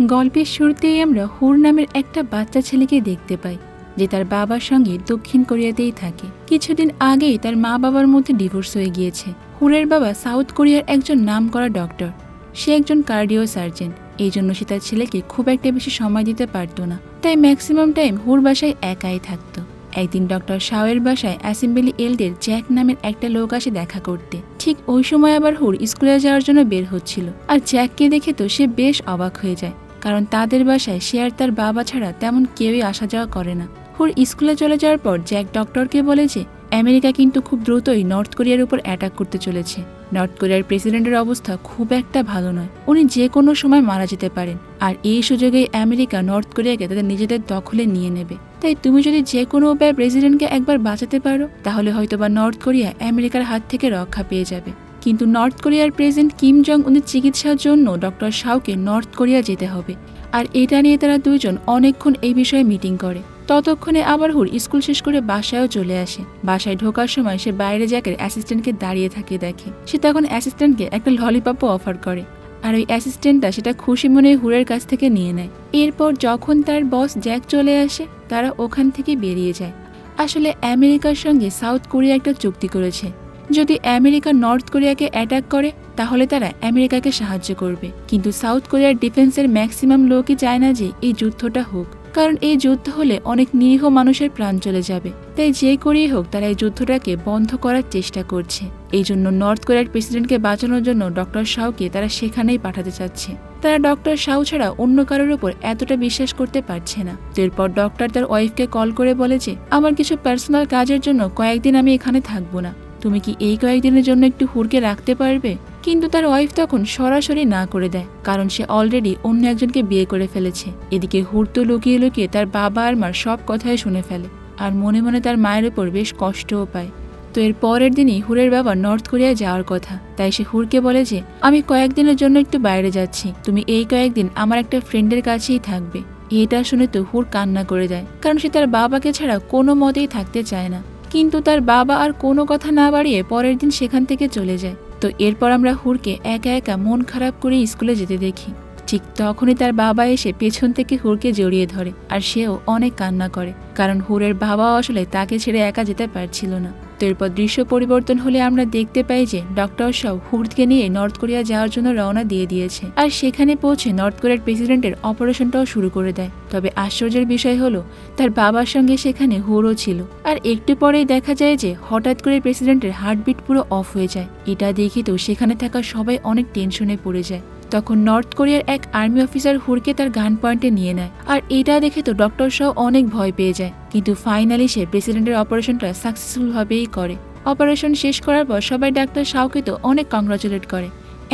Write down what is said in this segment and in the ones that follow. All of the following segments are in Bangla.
গল্পের শুরুতেই আমরা হুর নামের একটা বাচ্চা ছেলেকে দেখতে পাই, যে তার বাবার সঙ্গে দক্ষিণ কোরিয়াতেই থাকে। কিছুদিন আগেই তার মা বাবার মধ্যে ডিভোর্স হয়ে গিয়েছে। হুরের বাবা সাউথ কোরিয়ার একজন নাম করা ডক্টর। সে একজন কার্ডিও সার্জন। এই জন্য সে তার ছেলেকে খুব একটা বেশি সময় দিতে পারত না। তাই ম্যাক্সিমাম টাইম হুর বাসায় একাই থাকতো। একদিন ডক্টর শাওয়ের বাসায় অ্যাসেম্বলি এলদের জ্যাক নামের একটা লোক আসে দেখা করতে। ঠিক ওই সময় আবার হুর স্কুলে যাওয়ার জন্য বের হচ্ছিল। আর জ্যাককে দেখে তো সে বেশ অবাক হয়ে যায়, কারণ তাদের বাসায় সে আর তার বাবা ছাড়া তেমন কেউই আসা যাওয়া করে না। হুর স্কুলে চলে যাওয়ার পর জ্যাক ডক্টরকে বলে যে আমেরিকা কিন্তু খুব দ্রুতই নর্থ কোরিয়ার উপর অ্যাটাক করতে চলেছে। নর্থ কোরিয়ার প্রেসিডেন্টের অবস্থা খুব একটা ভালো নয়। উনি যে কোনো সময় মারা যেতে পারেন। আর এই সুযোগেই আমেরিকা নর্থ কোরিয়াকে তাদের নিজেদের দখলে নিয়ে নেবে। তাই তুমি যদি যে কোনো উপায়ে প্রেসিডেন্টকে একবার বাঁচাতে পারো, তাহলে হয়তোবা নর্থ কোরিয়া আমেরিকার হাত থেকে রক্ষা পেয়ে যাবে। কিন্তু নর্থ কোরিয়ার প্রেসিডেন্ট কিম জং উনের চিকিৎসার জন্য ডক্টর শাওকে নর্থ কোরিয়া যেতে হবে। আর এটা নিয়ে তারা দুইজন অনেকক্ষণ এই বিষয়ে মিটিং করে। ততক্ষণে আবার হুর স্কুল শেষ করে বাসায়ও চলে আসে। বাসায় ঢোকার সময় সে বাইরে জ্যাকের অ্যাসিস্ট্যান্টকে দাঁড়িয়ে থাকে দেখে। সে তখন অ্যাসিস্ট্যান্টকে একটা ললিপপও অফার করে। আর ওই অ্যাসিস্ট্যান্টটা সেটা খুশি মনে হুরের কাছ থেকে নিয়ে নেয়। এরপর যখন তার বস জ্যাক চলে আসে, তারা ওখান থেকে বেরিয়ে যায়। আসলে আমেরিকার সঙ্গে সাউথ কোরিয়া একটা চুক্তি করেছে। যদি আমেরিকা নর্থ কোরিয়াকে অ্যাটাক করে, তাহলে তারা আমেরিকাকে সাহায্য করবে। কিন্তু সাউথ কোরিয়ার ডিফেন্সের ম্যাক্সিমাম লোকই চায় না যে এই যুদ্ধটা হোক। কারণ এই যুদ্ধ হলে অনেক নিরীহ মানুষের প্রাণ চলে যাবে। তাই যে করেই হোক, তারা এই যুদ্ধটাকে বন্ধ করার চেষ্টা করছে। এই জন্য নর্থ কোরিয়ার প্রেসিডেন্টকে বাঁচানোর জন্য ডক্টর শাওকে তারা সেখানেই পাঠাতে চাচ্ছে। তারা ডক্টর শাও ছাড়া অন্য কারোর উপর এতটা বিশ্বাস করতে পারছে না। এরপর ডক্টর তার ওয়াইফকে কল করে বলে যে, আমার কিছু পার্সোনাল কাজের জন্য কয়েকদিন আমি এখানে থাকব না। তুমি কি এই কয়েকদিনের জন্য একটু হুরকে রাখতে পারবে? কিন্তু তার ওয়াইফ তখন সরাসরি না করে দেয়, কারণ সে অলরেডি অন্য একজনকে বিয়ে করে ফেলেছে। এদিকে হুর তো লুকিয়ে লুকিয়ে তার বাবা আর মার সব কথাই শুনে ফেলে, আর মনে মনে তার মায়ের ওপর বেশ কষ্টও পায়। তো এর পরের দিনই হুরের বাবা নর্থ কোরিয়ায় যাওয়ার কথা, তাই সে হুরকে বলে যে, আমি কয়েকদিনের জন্য একটু বাইরে যাচ্ছি, তুমি এই কয়েকদিন আমার একটা ফ্রেন্ডের কাছেই থাকবে। এটা শুনে তো হুর কান্না করে দেয়, কারণ সে তার বাবাকে ছাড়া কোনো মতেই থাকতে চায় না। কিন্তু তার বাবা আর কোনো কথা না বাড়িয়ে পরের দিন সেখান থেকে চলে যায়। তো এরপর আমরা হুরকে একা একা মন খারাপ করে স্কুলে যেতে দেখি। ঠিক তখনই তার বাবা এসে পেছন থেকে হুরকে জড়িয়ে ধরে, আর সেও অনেক কান্না করে, কারণ হুরের বাবা আসলে তাকে ছেড়ে একা যেতে পারছিল না। এরপর দৃশ্য পরিবর্তন হলে আমরা দেখতে পাই যে ডক্টর শাও হুরকে নিয়ে নর্থ কোরিয়া যাওয়ার জন্য রওনা দিয়ে দিয়েছে। আর সেখানে পৌঁছে নর্থ কোরিয়ার প্রেসিডেন্টের অপারেশনটাও শুরু করে দেয়। তবে আশ্চর্যের বিষয় হলো, তার বাবার সঙ্গে সেখানে হুরও ছিল। আর একটু পরেই দেখা যায় যে হঠাৎ করে প্রেসিডেন্টের হার্টবিট পুরো অফ হয়ে যায়। এটা দেখে তো সেখানে থাকা সবাই অনেক টেনশনে পড়ে যায়। তখন নর্থ কোরিয়ার এক আর্মি অফিসার হুরকে তার গান পয়েন্টে নিয়ে নেয়। আর এটা দেখে তো ডক্টর শাহ অনেক ভয় পেয়ে যায়। কিন্তু ফাইনালি সে প্রেসিডেন্টের অপারেশনটা সাকসেসফুলভাবেই করে। অপারেশন শেষ করার পর সবাই ডাক্তার শাহকে তো অনেক কংগ্রাচুলেট করে।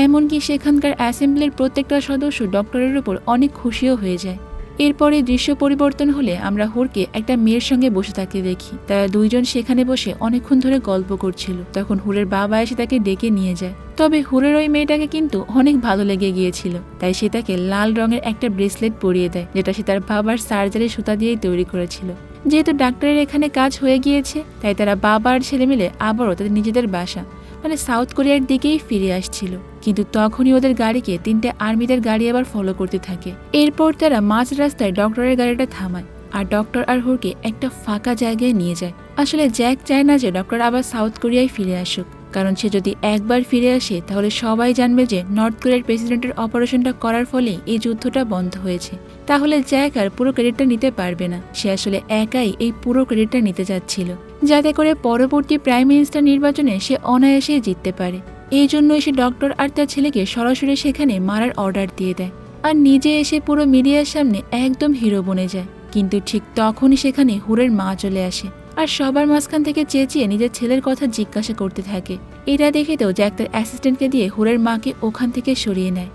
এমনকি সেখানকার অ্যাসেম্বলির প্রত্যেকটা সদস্য ডক্টরের উপর অনেক খুশিও হয়ে যায়। এরপরে দৃশ্য পরিবর্তন হলে আমরা হুরকে একটা মেয়ের সঙ্গে বসে থাকতে দেখি। তারা দুইজন সেখানে বসে অনেকক্ষণ ধরে গল্প করছিল। তখন হুরের বাবা এসে তাকে ডেকে নিয়ে যায়। তবে হুরের ওই মেয়েটাকে কিন্তু অনেক ভালো লেগে গিয়েছিল। তাই সে তাকে লাল রঙের একটা ব্রেসলেট পরিয়ে দেয়, যেটা সে তার বাবার সার্জারি সুতা দিয়েই তৈরি করেছিল। যেহেতু ডাক্তারের এখানে কাজ হয়ে গিয়েছে, তাই তারা বাবা আর ছেলে মিলে আবারও তাদের নিজেদের বাসা। মানে সাউথ কোরিয়ার দিকেই ফিরে আসছিল। কিন্তু তখনই ওদের গাড়িকে তিনটে আর্মিদের গাড়ি আবার ফলো করতে থাকে। এরপর তারা মাঝ রাস্তায় ডক্টরের গাড়িটা থামায় আর ডক্টর আর হুরকে একটা ফাঁকা জায়গায় নিয়ে যায়। আসলে জ্যাক চায় না যে ডক্টর আবার সাউথ কোরিয়ায় ফিরে আসুক। কারণ সে যদি একবার ফিরে আসে, তাহলে সবাই জানবে যে নর্থ কোরিয়ার প্রেসিডেন্টের অপারেশনটা করার ফলে এই যুদ্ধটা বন্ধ হয়েছে। তাহলে জ্যাক আর পুরো ক্রেডিটটা নিতে পারবে না। সে আসলে একাই এই পুরো ক্রেডিটটা নিতে চাচ্ছিল যাতে করে পরবর্তী প্রাইম মিনিস্টার নির্বাচনে সে অনায়াসে জিততে পারে। এই জন্য এসে ডক্টর আর তার ছেলেকে সরাসরি সেখানে মারার অর্ডার দিয়ে দেয়। আর নিজে এসে পুরো মিডিয়ার সামনে একদম হিরো বনে যায়। কিন্তু ঠিক তখনই সেখানে হুরের মা চলে আসে। আর সবার মাঝখান থেকে চেঁচিয়ে নিজের ছেলের কথা জিজ্ঞাসা করতে থাকে। এটা দেখে তো জ্যাক তার অ্যাসিস্ট্যান্টকে দিয়ে হুরের মাকে ওখান থেকে সরিয়ে নেয়।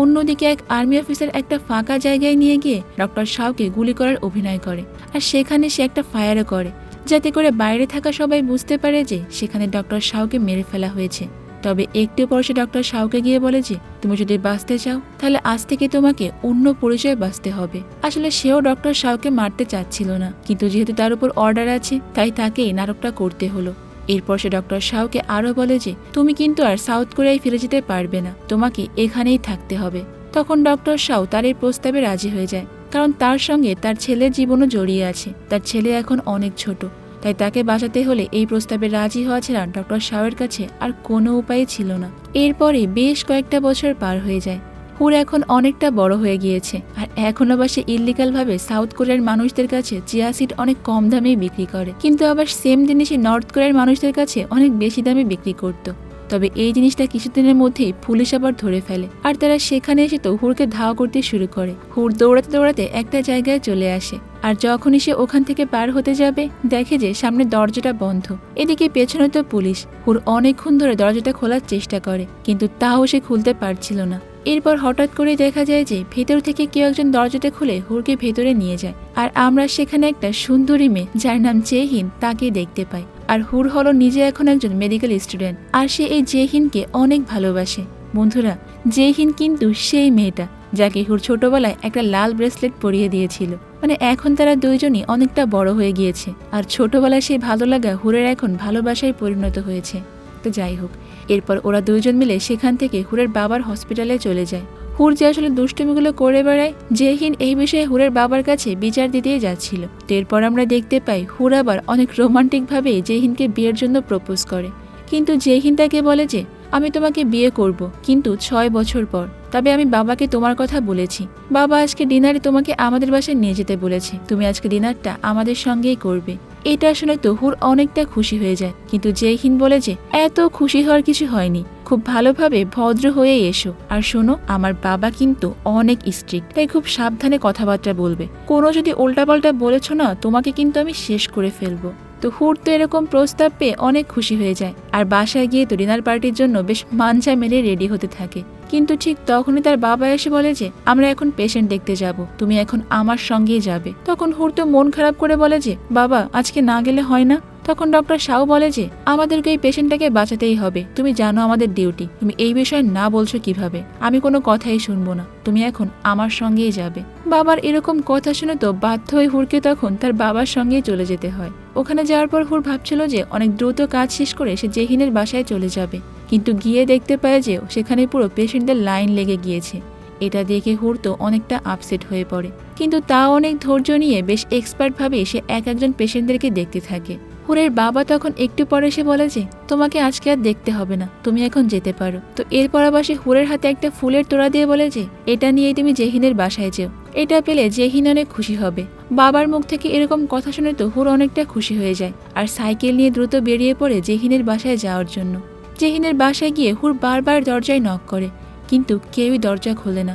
অন্যদিকে এক আর্মি অফিসার একটা ফাঁকা জায়গায় নিয়ে গিয়ে ডক্টর শাওকে গুলি করার অভিনয় করে আর সেখানে সে একটা ফায়ারও করে। যাতে করে বাইরে থাকা সবাই বুঝতে পারে যে সেখানে ডক্টর শাওকে মেরে ফেলা হয়েছে। তবে একটু পর সে ডক্টর শাওকে গিয়ে বলে যে, তুমি যদি বাঁচতে চাও, তাহলে আজ থেকে তোমাকে অন্য পরিচয় বাঁচতে হবে। আসলে সেও ডক্টর শাওকে মারতে চাচ্ছিল না। কিন্তু যেহেতু তার উপর অর্ডার আছে, তাই তাকে এই নাটকটা করতে হলো। এরপর সে ডক্টর শাওকে আরও বলে যে, তুমি কিন্তু আর সাউথ কোরিয়ায় ফিরে যেতে পারবে না। তোমাকে এখানেই থাকতে হবে। তখন ডক্টর শাও তার এই প্রস্তাবে রাজি হয়ে যায়। কারণ তার সঙ্গে তার ছেলের জীবনও জড়িয়ে আছে। তার ছেলে এখন অনেক ছোট। তাই তাকে বাঁচাতে হলে এই প্রস্তাবে রাজি হওয়া ছাড়া ডক্টর শাওয়ের কাছে আর কোনো উপায় ছিল না। এরপরে বেশ কয়েকটা বছর পার হয়ে যায়। হুর এখন অনেকটা বড় হয়ে গিয়েছে আর এখন আবার সে ইলিগালভাবে সাউথ কোরিয়ার মানুষদের কাছে চিয়া সিড অনেক কম দামে বিক্রি করে। কিন্তু আবার সেম জিনিসই নর্থ কোরিয়ার মানুষদের কাছে অনেক বেশি দামে বিক্রি করত। তবে এই জিনিসটা কিছুদিনের মধ্যেই পুলিশ আবার ধরে ফেলে। আর তারা সেখানে এসে তো হুরকে ধাওয়া করতে শুরু করে। হুর দৌড়াতে দৌড়াতে একটা জায়গায় চলে আসে। আর যখনই সে ওখান থেকে পার হতে যাবে, দেখে যে সামনে দরজাটা বন্ধ। এদিকে পেছনে তো পুলিশ। হুর অনেকক্ষণ ধরে দরজাটা খোলার চেষ্টা করে, কিন্তু তাও সে খুলতে পারছিল না। এরপর হঠাৎ করে দেখা যায় যে ভেতর থেকে কেউ একজন দরজাটা খুলে হুরকে ভেতরে নিয়ে যায়। আর আমরা সেখানে একটা সুন্দরী মেয়ে, যার নাম জেহিন তাকে দেখতে পাই। আর হুর হলো নিজে এখন একজন মেডিকেল স্টুডেন্ট আর সে এই জেহিনকে অনেক ভালোবাসে। বন্ধুরা, জেহিন কিন্তু সেই মেয়েটা, যাকে হুর ছোটবেলায় একটা লাল ব্রেসলেট পরিয়ে দিয়েছিল। মানে এখন তারা দুইজনই অনেকটা বড় হয়ে গিয়েছে। আর ছোটবেলায় সেই ভালো লাগা হুরের এখন ভালোবাসায় পরিণত হয়েছে। তো যাই হোক, এরপর ওরা দুইজন মিলে সেখান থেকে হুরের বাবার হসপিটালে চলে যায়। হুর যে আসলে দুষ্টুমিগুলো করে বেড়ায়, জেহিন এই বিষয়ে হুরের বাবার কাছে বিচার দিতেই যাচ্ছিল। তো এরপর আমরা দেখতে পাই হুর আবার অনেক রোমান্টিকভাবে জেহিনকে বিয়ের জন্য প্রপোজ করে। কিন্তু জেহিন তাকে বলে যে, আমি তোমাকে বিয়ে করব, কিন্তু ছয় বছর পর। তবে আমি বাবাকে তোমার কথা বলেছি। বাবা আজকে ডিনারে তোমাকে আমাদের বাসায় নিয়ে যেতে বলেছে। তুমি আজকে ডিনারটা আমাদের সঙ্গেই করবে। এটা শুনে তো হুর অনেকটা খুশি হয়ে যায়। কিন্তু জেহিন বলে যে, এত খুশি হওয়ার কিছু হয়নি। খুব ভালোভাবে ভদ্র হয়ে এসো। আর শোনো, আমার বাবা কিন্তু অনেক স্ট্রিক্ট তাই খুব সাবধানে কথাবার্তা বলবে। কোনো যদি উল্টাপাল্টা বলেছ না, তোমাকে কিন্তু আমি শেষ করে ফেলব। তো হুর তো এরকম প্রস্তাব পেয়ে অনেক খুশি হয়ে যায়। আর বাসায় গিয়ে তো ডিনার পার্টির জন্য বেশ মানচা মেরে রেডি হতে থাকে। কিন্তু ঠিক তখনই তার বাবা এসে বলে যে, আমরা এখন পেশেন্ট দেখতে যাব। তুমি এখন আমার সঙ্গেই যাবে। তখন হুর তো মন খারাপ করে বলে যে, বাবা, আজকে না গেলে হয় না? তখন ডক্টর শাও বলে যে, আমাদেরকে এই পেশেন্টটাকে বাঁচাতেই হবে। তুমি জানো আমাদের ডিউটি তুমি এই বিষয়ে না বলছো কীভাবে? আমি কোনো কথাই শুনব না। তুমি এখন আমার সঙ্গেই যাবে। বাবার এরকম কথা শুনে তো বাধ্য হয়ে হুরকে তখন তার বাবার সঙ্গেই চলে যেতে হয়। ওখানে যাওয়ার পর হুর ভাবছিল যে, অনেক দ্রুত কাজ শেষ করে সে জেহিনের বাসায় চলে যাবে। কিন্তু গিয়ে দেখতে পায় যে, সেখানে পুরো পেশেন্টদের লাইন লেগে গিয়েছে। এটা দেখে হুর তো অনেকটা আপসেট হয়ে পড়ে। কিন্তু তা অনেক ধৈর্য নিয়ে বেশ এক্সপার্টভাবে সে এক একজন পেশেন্টদেরকে দেখতে থাকে। হুরের বাবা তখন একটু পরে এসে বলে যে, তোমাকে আজকে আর দেখতে হবে না, তুমি এখন যেতে পারো। তো এরপর আবার সে হুরের হাতে একটা ফুলের তোড়া দিয়ে বলে যে, এটা নিয়েই তুমি জেহিনের বাসায় যেও। এটা পেলে জেহিন অনেক খুশি হবে। বাবার মুখ থেকে এরকম কথা শুনে তো হুর অনেকটা খুশি হয়ে যায়, আর সাইকেল নিয়ে দ্রুত বেরিয়ে পড়ে জেহিনের বাসায় যাওয়ার জন্য। জেহিনের বাসায় গিয়ে হুর বারবার দরজায় নক করে, কিন্তু কেউই দরজা খোলে না।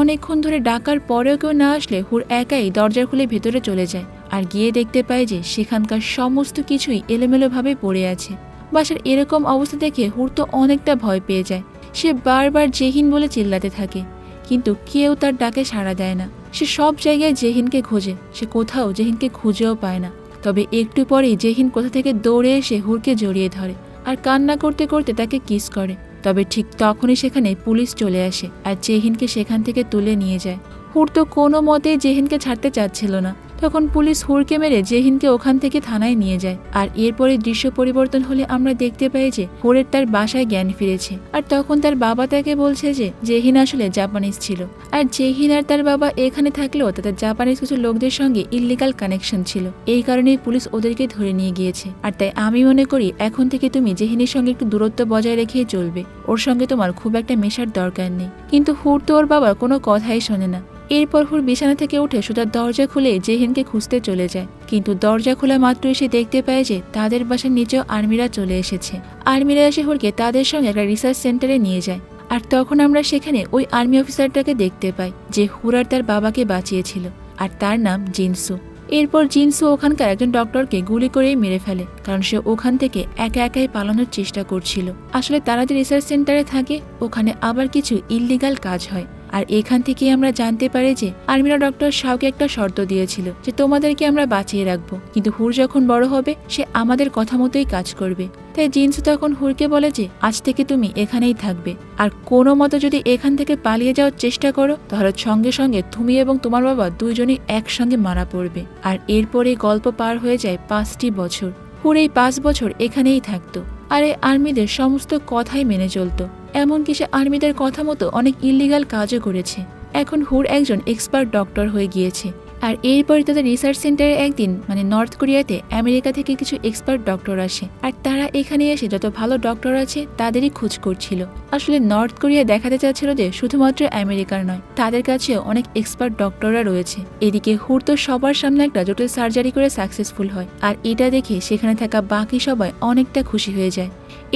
অনেকক্ষণ ধরে ডাকার পরেও কেউ না আসলে হুর একাই দরজা খুলে ভেতরে চলে যায়। আর গিয়ে দেখতে পায় যে সেখানকার সমস্ত কিছুই এলোমেলোভাবে পড়ে আছে। বাসার এরকম অবস্থা দেখে হুর তো অনেকটা ভয় পেয়ে যায়। সে বারবার জেহিন বলে চিল্লাতে থাকে, কিন্তু কেউ তার ডাকে সাড়া দেয় না। সে সব জায়গায় জেহিনকে খোঁজে, সে কোথাও জেহিনকে খুঁজেও পায় না। তবে একটু পরেই জেহিন কোথা থেকে দৌড়ে এসে হুরকে জড়িয়ে ধরে আর কান্না করতে করতে তাকে কিস করে। তবে ঠিক তখনই সেখানে পুলিশ চলে আসে আর জেহিনকে সেখান থেকে তুলে নিয়ে যায়। হুর তো কোনো মতেই জেহিনকে ছাড়তে চাচ্ছিল না। তখন পুলিশ হুড়কে মেরে জেহিনকে ওখান থেকে থানায় নিয়ে যায়। আর এরপরে দৃশ্য পরিবর্তন হলে আমরা দেখতে পাই যে হুরের তার বাসায় জ্ঞান ফিরেছে। আর তখন তার বাবা তাকে বলছে যে জেহিন আসলে জাপানিজ ছিল। আর জেহিন আর তার বাবা এখানে থাকলেও তাদের জাপানিজ কিছু লোকদের সঙ্গে ইলিগাল কানেকশন ছিল। এই কারণেই পুলিশ ওদেরকে ধরে নিয়ে গিয়েছে। আর তাই আমি মনে করি এখন থেকে তুমি জেহিনের সঙ্গে একটু দূরত্ব বজায় রেখেই চলবে। ওর সঙ্গে তোমার খুব একটা মেশার দরকার নেই। কিন্তু হুর তো ওর বাবার কোনো কথাই শোনে না। এরপর হুর বিছানা থেকে উঠে সুতার দরজা খুলে জেহিনকে খুঁজতে চলে যায়। কিন্তু দরজা খোলা মাত্র সে দেখতে পায় যে তাদের বাসার নিচেও আর্মিরা চলে এসেছে। আর্মিরা এসে হুরকে তাদের সঙ্গে একটা রিসার্চ সেন্টারে নিয়ে যায়। আর তখন আমরা সেখানে ওই আর্মি অফিসারটাকে দেখতে পাই, যে হুরার তার বাবাকে বাঁচিয়েছিল, আর তার নাম জিনসু। এরপর জিনসু ওখানকার একজন ডক্টরকে গুলি করেই মেরে ফেলে, কারণ সে ওখান থেকে একা একাই পালানোর চেষ্টা করছিল। আসলে তারা যে রিসার্চ সেন্টারে থাকে, ওখানে আবার কিছু ইল্লিগাল কাজ হয়। আর এখান থেকে আমরা জানতে পারি যে আর্মিরা ডক্টর শাওকে একটা শর্ত দিয়েছিল যে তোমাদেরকে আমরা বাঁচিয়ে রাখব। কিন্তু হুর যখন বড় হবে, সে আমাদের কথা মতোই কাজ করবে। তাই জিন্সু তখন হুরকে বলে যে, আজ থেকে তুমি এখানেই থাকবে। আর কোনো মতো যদি এখান থেকে পালিয়ে যাওয়ার চেষ্টা করো, তাহলে সঙ্গে সঙ্গে তুমি এবং তোমার বাবা দুইজনই একসঙ্গে মারা পড়বে। আর এরপরে গল্প পার হয়ে যায় পাঁচটি বছর। হুর এই পাঁচ বছর এখানেই থাকতো। আর এই আর্মিদের সমস্ত কথাই মেনে চলতো। এমনকি সে আর্মিদের কথা মতো অনেক ইলিগাল কাজও করেছে। এখন হুর একজন এক্সপার্ট ডক্টর হয়ে গিয়েছে। আর এরপরে তাদের রিসার্চ সেন্টারে একদিন মানে নর্থ কোরিয়াতে আমেরিকা থেকে কিছু এক্সপার্ট ডক্টর আসে। আর তারা এখানে এসে যত ভালো ডক্টর আছে, তাদেরই খোঁজ করছিল। আসলে নর্থ কোরিয়া দেখাতে চাচ্ছিল যে শুধুমাত্র আমেরিকার নয়, তাদের কাছেও অনেক এক্সপার্ট ডক্টররা রয়েছে। এদিকে হুর তো সবার সামনে একটা জটিল সার্জারি করে সাকসেসফুল হয়। আর এটা দেখে সেখানে থাকা বাকি সবাই অনেকটা খুশি হয়ে যায়।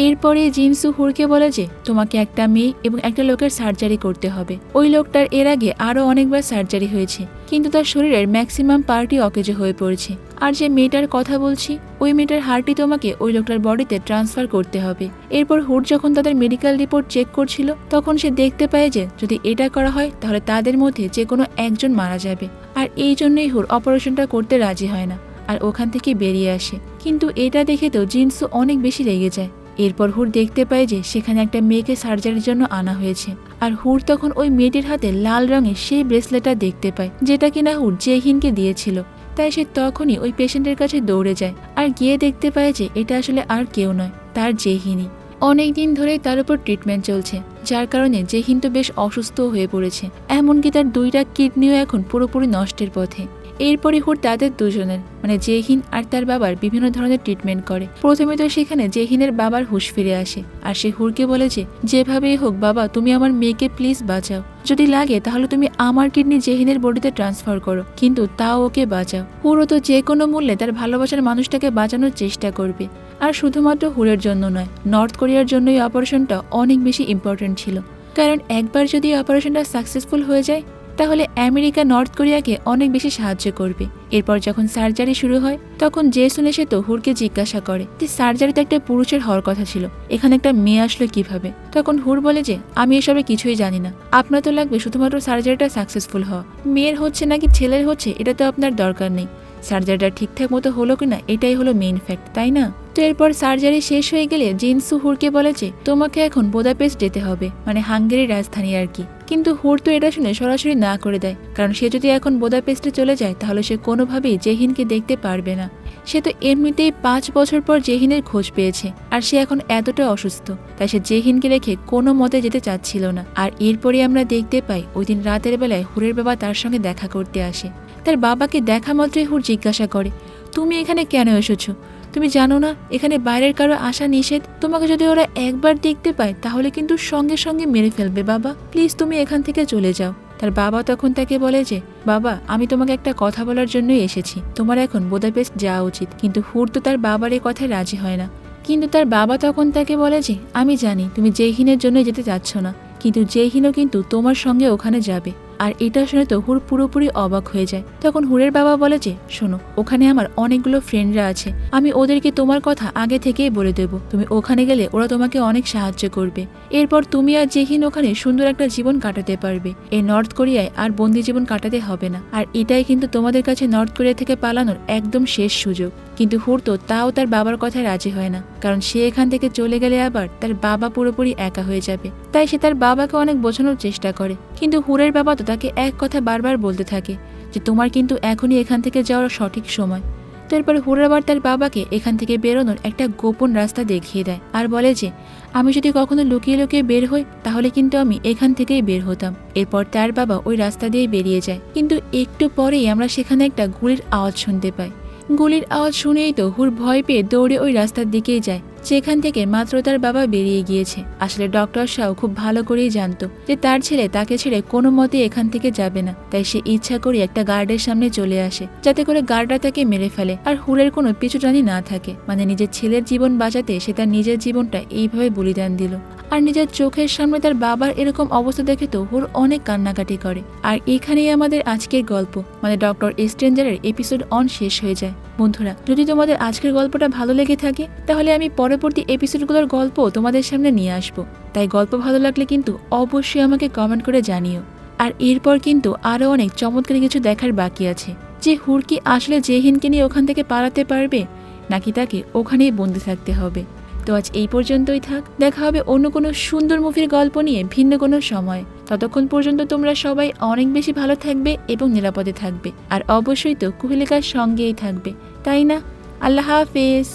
এরপরে জিনসু হুরকে বলে যে, তোমাকে একটা মেয়ে এবং একটা লোকের সার্জারি করতে হবে। ওই লোকটার এর আগে আরও অনেকবার সার্জারি হয়েছে, কিন্তু তার শরীরের ম্যাক্সিমাম পার্টি অকেজো হয়ে পড়েছে। আর যে মেয়েটার কথা বলছি, ওই মেয়েটার হার্টই তোমাকে ওই লোকটার বডিতে ট্রান্সফার করতে হবে। এরপর হুড যখন তাদের মেডিকেল রিপোর্ট চেক করছিল, তখন সে দেখতে পায় যে, যদি এটা করা হয়, তাহলে তাদের মধ্যে যে কোনো একজন মারা যাবে। আর এই জন্যই হুর অপারেশনটা করতে রাজি হয় না, আর ওখান থেকে বেরিয়ে আসে। কিন্তু এটা দেখে তো জিন্সু অনেক বেশি রেগে যায়। এরপর হুর দেখতে পায় যে সেখানে একটা মেয়েকে সার্জারির জন্য আনা হয়েছে। আর হুর তখন ওই মেয়েটির হাতে লাল রঙের সেই ব্রেসলেটটা দেখতে পায়, যেটা কিনা হুর জেহিনকে দিয়েছিল। তাই সে তখনই ওই পেশেন্টের কাছে দৌড়ে যায় আর গিয়ে দেখতে পায় যে এটা আসলে আর কেউ নয়, তার জেহিনী অনেক দিন ধরেই তার উপর ট্রিটমেন্ট চলছে, যার কারণে জেহিন তো বেশ অসুস্থ হয়ে পড়েছে। এমনকি তার দুইটা কিডনিও এখন পুরোপুরি নষ্টের পথে। এরপরে হুর তাদের দুজনের মানে জেহিন আর তার বাবার বিভিন্ন ধরনের ট্রিটমেন্ট করে। প্রথমে তো সেখানে জেহিনের বাবার হুশ ফিরে আসে, আর সে হুরকে বলে যে, যেভাবেই হোক বাবা, তুমি আমার মেয়েকে প্লিজ বাঁচাও। যদি লাগে তাহলে তুমি আমার কিডনি জেহিনের বডিতে ট্রান্সফার করো, কিন্তু তাও ওকে বাঁচাও। হুরও তো যে কোনো মূল্যে তার ভালোবাসার মানুষটাকে বাঁচানোর চেষ্টা করবে। আর শুধুমাত্র হুরের জন্য নয় নর্থ কোরিয়ার জন্য এই অপারেশনটা অনেক বেশি ইম্পর্টেন্ট ছিল। কারণ একবার যদি অপারেশনটা সাকসেসফুল হয়ে যায় তাহলে আমেরিকা, নর্থ কোরিয়াকে অনেক বেশি সাহায্য করবে। এরপর যখন সার্জারি শুরু হয়, তখন জেসুন এসে তো হুরকে জিজ্ঞাসা করে যে, সার্জারিতে একটা পুরুষের হওয়ার কথা ছিল, এখানে একটা মেয়ে আসলো কীভাবে? তখন হুর বলে যে, আমি এসবে কিছুই জানি না। আপনার তো লাগবে শুধুমাত্র সার্জারিটা সাকসেসফুল হওয়া। মেয়ের হচ্ছে নাকি ছেলের হচ্ছে, এটা তো আপনার দরকার নেই। সার্জারিটা ঠিকঠাক মতো হলো কিনা, এটাই হলো মেইন ফ্যাক্ট তাই না? তো এরপর সার্জারি শেষ হয়ে গেলে জিনসু হুরকে বলে যে, তোমাকে এখন বোদাপেস্ট যেতে হবে মানে হাঙ্গেরির রাজধানী আর কি। কিন্তু হুর তো এটা শুনে সরাসরি না করে দেয়, কারণ সে যদি এখন বোদাপেস্টে চলে যায়, তাহলে সে কোনোভাবেই জেহিনকে দেখতে পারবে না। সে তো এমনিতেই পাঁচ বছর পর জেহিনের খোঁজ পেয়েছে, আর সে এখন এতটা অসুস্থ, তাই সে জেহিনকে রেখে কোনো মতে যেতে চাচ্ছিল না। আর এরপরে আমরা দেখতে পাই, ওই দিন রাতের বেলায় হুরের বাবা তার সঙ্গে দেখা করতে আসে। তার বাবাকে দেখা মাত্রই হুর জিজ্ঞাসা করে, তুমি এখানে কেন এসেছ? তুমি জানো না, এখানে বাইরের কারও আসা নিষেধ। তোমাকে যদি ওরা একবার দেখতে পায়, তাহলে কিন্তু সঙ্গে সঙ্গে মেরে ফেলবে, বাবা। প্লিজ তুমি এখান থেকে চলে যাও। তার বাবা তখন তাকে বলে যে, বাবা, আমি তোমাকে একটা কথা বলার জন্যই এসেছি। তোমার এখন বোদাপেস্ট যাওয়া উচিত। কিন্তু হুর তো তার বাবার এই কথায় রাজি হয় না। কিন্তু তার বাবা তখন তাকে বলে যে, আমি জানি, তুমি জেহিনের জন্য যেতে চাচ্ছ না। কিন্তু জেহিনও কিন্তু তোমার সঙ্গে ওখানে যাবে। আর এটা শুনে তো হুর পুরোপুরি অবাক হয়ে যায়। তখন হুরের বাবা বলে যে, শোনো, ওখানে আমার অনেকগুলো ফ্রেন্ডরা আছে। আমি ওদেরকে তোমার কথা আগে থেকেই বলে দেব। তুমি ওখানে গেলে ওরা তোমাকে অনেক সাহায্য করবে। এরপর তুমি আর জেহিন ওখানে সুন্দর একটা জীবন কাটাতে পারবে। এই নর্থ কোরিয়ায় আর বন্দি জীবন কাটাতে হবে না। আর এটাই কিন্তু তোমাদের কাছে নর্থ কোরিয়া থেকে পালানোর একদম শেষ সুযোগ। কিন্তু হুর তো তাও তার বাবার কথায় রাজি হয় না। কারণ সে এখান থেকে চলে গেলে আবার তার বাবা পুরোপুরি একা হয়ে যাবে। তাই সে তার বাবাকে অনেক বোঝানোর চেষ্টা করে। কিন্তু হুরের বাবা তো তাকে এক কথা বারবার বলতে থাকে যে, তোমার কিন্তু এখনই এখান থেকে যাওয়ার সঠিক সময়। তো এরপর হুর আবার তার বাবাকে এখান থেকে বেরোনোর একটা গোপন রাস্তা দেখিয়ে দেয় আর বলে যে, আমি যদি কখনো লুকিয়ে লুকিয়ে বের হই, তাহলে কিন্তু আমি এখান থেকেই বের হতাম। এরপর তার বাবা ওই রাস্তা দিয়ে বেরিয়ে যায়। কিন্তু একটু পরেই আমরা সেখানে একটা গুলির আওয়াজ শুনতে পাই। গুলির আওয়াজ শুনেই তো হুর ভয় পেয়ে দৌড়ে ওই রাস্তার দিকেই যায়। যেখান থেকে মাত্র তার বাবা বেরিয়ে গিয়েছে। আসলে ডক্টর শাহ খুব ভালো করেই জানতো যে তার ছেলে তাকে ছেড়ে কোনো মতে এখান থেকে যাবে না। তাই সে ইচ্ছা করে একটা গার্ডের সামনে চলে আসে, যাতে করে গার্ডরা তাকে মেরে ফেলে আর হুরের কোনো পিছুটানি না থাকে। মানে নিজের ছেলের জীবন বাঁচাতে সে তার নিজের জীবনটা এইভাবে বলিদান দিল। আর নিজের চোখের সামনে তার বাবার এরকম অবস্থা দেখে তো হুর অনেক কান্নাকাটি করে। আর এখানেই আমাদের আজকের গল্প। মানে ডক্টর স্ট্রেঞ্জারের এপিসোড অন শেষ হয়ে যায়। বন্ধুরা, যদি তোমাদের আজকের গল্পটা ভালো লেগে থাকে, তাহলে আমি পরবর্তী এপিসোডগুলোর গল্প তোমাদের সামনে নিয়ে আসব। তাই গল্প ভালো লাগলে কিন্তু অবশ্যই আমাকে কমেন্ট করে জানিও। আর এরপর কিন্তু আরও অনেক চমৎকার কিছু দেখার বাকি আছে। যে হুর কি আসলে জেহিনকে নিয়ে ওখান থেকে পালাতে পারবে, নাকি তাকে ওখানেই বন্দি থাকতে হবে? তো আজ এই পর্যন্তই থাক, দেখা হবে অন্য কোনো সুন্দর মুভির গল্প নিয়ে ভিন্ন কোনো সময়। ততক্ষণ পর্যন্ত তোমরা সবাই অনেক বেশি ভালো থাকবে এবং নিরাপদে থাকবে। আর অবশ্যই তো কুহেলিকার সঙ্গেই থাকবে। তাই না? আল্লাহ হাফেজ।